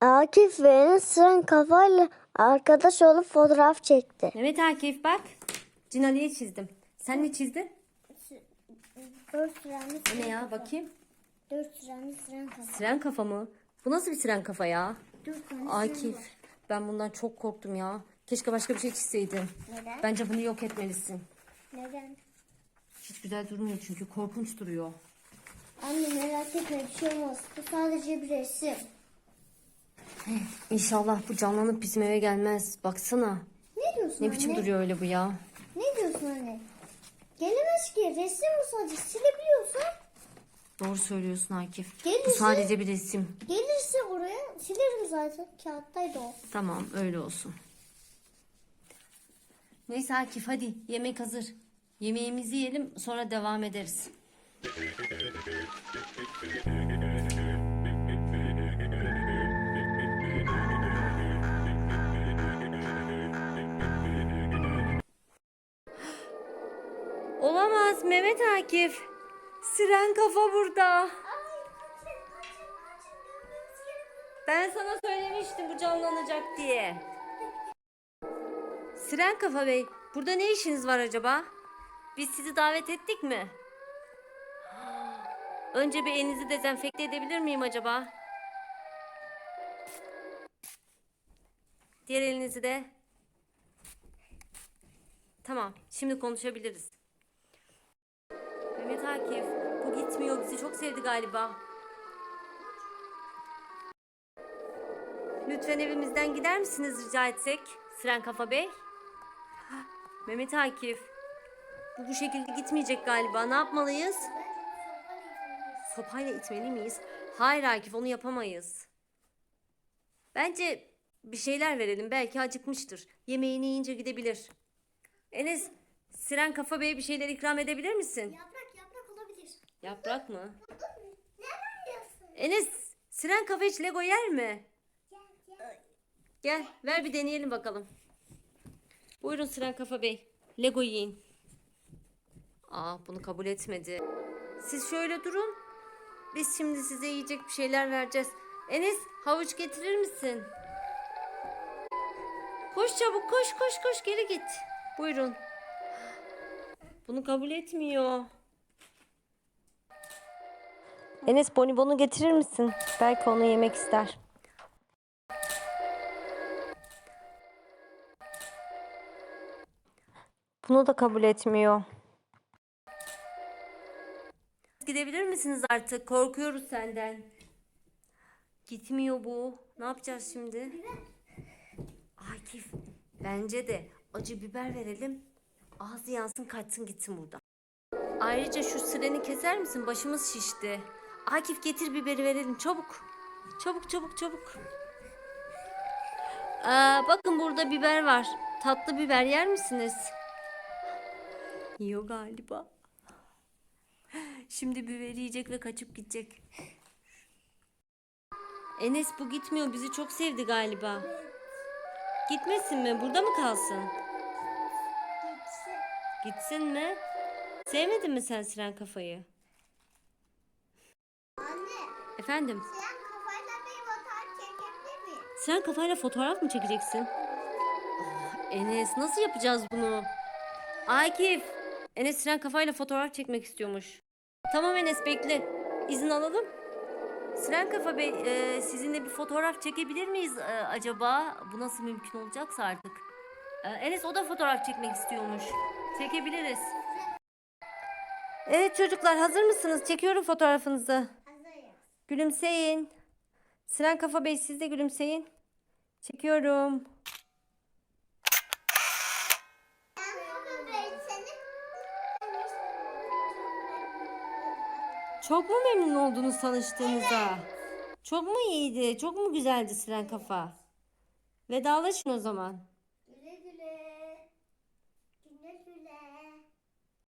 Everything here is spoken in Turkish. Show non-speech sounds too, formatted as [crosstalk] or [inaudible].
Akif ve Enes sıran kafayla arkadaş olup fotoğraf çekti. Mehmet Akif bak. Cinali'yi çizdim. Sen ne çizdin? Dört sıranlı, Bu ne ya bakayım. dört sıranlı sıran kafa. Siren kafa mı? Bu nasıl bir siren kafa ya? Dört tane Akif ben bundan çok korktum ya. Keşke başka bir şey çizseydin. Neden? Bence bunu yok etmelisin. Neden? Hiç güzel durmuyor çünkü korkunç duruyor. Anne merak etme bir şey olmaz. Bu sadece bir resim. İnşallah bu canlanıp bizim eve gelmez. Baksana. Ne diyorsun Ne anne? biçim duruyor öyle bu ya. Ne diyorsun anne? Gelemez ki. Resim bu sadece. Silebiliyorsan Doğru söylüyorsun Akif. Bu Gelirse- sadece bir resim. gelirse oraya silerim zaten. Kağıttaydı o. Tamam öyle olsun. Neyse Akif hadi yemek hazır. Yemeğimizi yiyelim sonra devam ederiz. [laughs] Olamaz Mehmet Akif. Siren kafa burada. Ben sana söylemiştim bu canlanacak diye. Siren Kafa Bey, burada ne işiniz var acaba? Biz sizi davet ettik mi? Önce bir elinizi dezenfekte edebilir miyim acaba? Diğer elinizi de. Tamam, şimdi konuşabiliriz. Akif, bu gitmiyor. Bizi çok sevdi galiba. Lütfen evimizden gider misiniz rica etsek? Siren Kafa Bey. Mehmet Akif. Bu bu şekilde gitmeyecek galiba. Ne yapmalıyız? Sopayla itmeli miyiz? Hayır Akif onu yapamayız. Bence bir şeyler verelim. Belki acıkmıştır. Yemeğini yiyince gidebilir. Enes, Siren Kafa Bey'e bir şeyler ikram edebilir misin? Olabilir. Yaprak mı? Enes, Siren Kafa hiç Lego yer mi? Gel ver bir deneyelim bakalım. Buyurun Siren Kafa Bey. Lego yiyin. Aa bunu kabul etmedi. Siz şöyle durun. Biz şimdi size yiyecek bir şeyler vereceğiz. Enes havuç getirir misin? Koş çabuk koş koş koş geri git. Buyurun. Bunu kabul etmiyor. Enes bonibonu getirir misin? Belki onu yemek ister. Bunu da kabul etmiyor. Gidebilir misiniz artık? Korkuyoruz senden. Gitmiyor bu. Ne yapacağız şimdi? Akif, bence de acı biber verelim. Ağzı yansın kaçsın gitsin buradan. Ayrıca şu sireni keser misin? Başımız şişti. Akif getir biberi verelim çabuk. Çabuk çabuk çabuk. Aa, bakın burada biber var. Tatlı biber yer misiniz? Yiyor galiba. Şimdi biberi yiyecek ve kaçıp gidecek. Enes bu gitmiyor. Bizi çok sevdi galiba. Gitmesin mi? Burada mı kalsın? Gitsin. Gitsin mi? Sevmedin mi sen Siren kafayı? Efendim? sen kafayla bir fotoğraf çekebilir miyim? Siren kafayla fotoğraf mı çekeceksin? Ah, Enes nasıl yapacağız bunu? Akif! Enes Siren kafayla fotoğraf çekmek istiyormuş. Tamam Enes bekle. İzin alalım. Siren Kafa Bey e, sizinle bir fotoğraf çekebilir miyiz e, acaba? Bu nasıl mümkün olacaksa artık. E, Enes o da fotoğraf çekmek istiyormuş. Çekebiliriz. Evet çocuklar hazır mısınız? Çekiyorum fotoğrafınızı. Gülümseyin. Siren Kafa Bey siz de gülümseyin. Çekiyorum. Çok mu memnun oldunuz tanıştığınıza? Çok mu iyiydi? Çok mu güzeldi Siren Kafa? Vedalaşın o zaman.